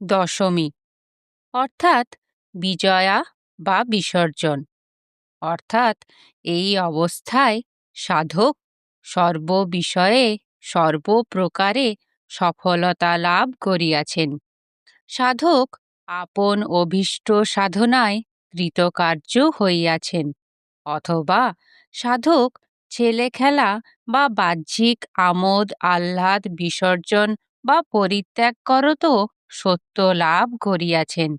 দশমী। অর্থাৎ বিজয়া বা বিসর্জন। অর্থাৎ এই অবস্থায় সাধক সর্ববিষয়ে সর্বপ্রকারে সফলতা লাভ করিয়াছেন। সাধক আপন অভীষ্ট সাধনায় কৃতকার্য হইয়াছেন। অথবা সাধক ছেলে খেলা বা বাহ্যিক আমোদ, আহ্লাদ, বিসর্জন বা পরিত্যাগ করত সত্য লাভ করিয়াছেন।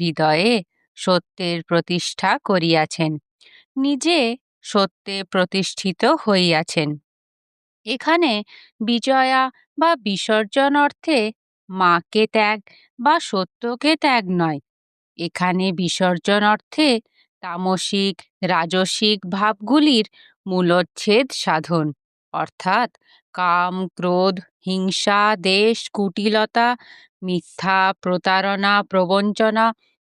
হৃদয়ে সত্যের প্রতিষ্ঠা করিয়াছেন। নিজে সত্যে প্রতিষ্ঠিত হইয়াছেন। এখানে বিজয়া বা বিসর্জন অর্থে মাকে ত্যাগ বা সত্যকে ত্যাগ নয়। এখানে বিসর্জন অর্থে তামসিক, রাজসিক ভাবগুলির মূলচ্ছেদ সাধন। অর্থাৎ কাম, ক্রোধ হিংসা, দেশ, কুটিলতা, মিথ্যা, প্রতারণা, প্রবঞ্চনা,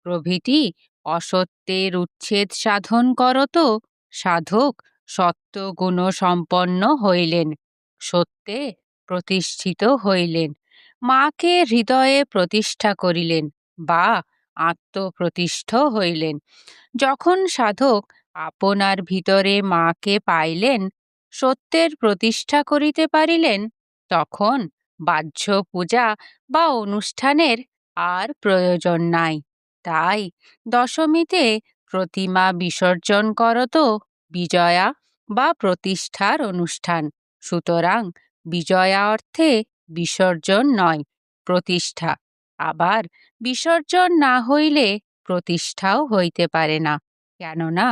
প্রভৃতি অসত্যের উচ্ছেদ সাধন করত সাধক সত্য গুণ সম্পন্ন হইলেন, সত্যে প্রতিষ্ঠিত হইলেন। মাকে হৃদয়ে প্রতিষ্ঠা করিলেন বা আত্মপ্রতিষ্ঠ হইলেন। যখন সাধক আপনার ভিতরে মাকে পাইলেন, সত্যের প্রতিষ্ঠা করিতে পারিলেন তখন বাহ্য পূজা বা অনুষ্ঠানের আর প্রয়োজন নাই। তাই দশমীতে প্রতিমা বিসর্জন করত বিজয়া বা প্রতিষ্ঠার অনুষ্ঠান। সুতরাং বিজয়া অর্থে বিসর্জন নয়, প্রতিষ্ঠা। আবার বিসর্জন না হইলে প্রতিষ্ঠাও হইতে পারে না। কেননা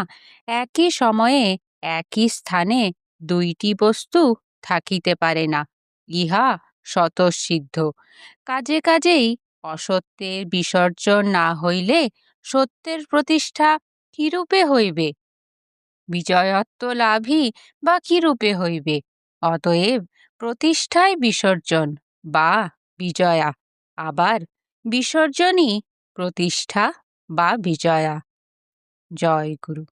একই সময়ে একই স্থানে দুইটি বস্তু থাকিতে পারে না। ইহা স্বতঃসিদ্ধ। কাজে কাজেই অসত্যের বিসর্জন না হইলে সত্যের প্রতিষ্ঠা কিরূপে হইবে? বিজয়ত্ব লাভই বা কিরূপে হইবে? অতএব প্রতিষ্ঠায় বিসর্জন বা বিজয়া, আবার বিসর্জনই প্রতিষ্ঠা বা বিজয়া। জয় গুরু।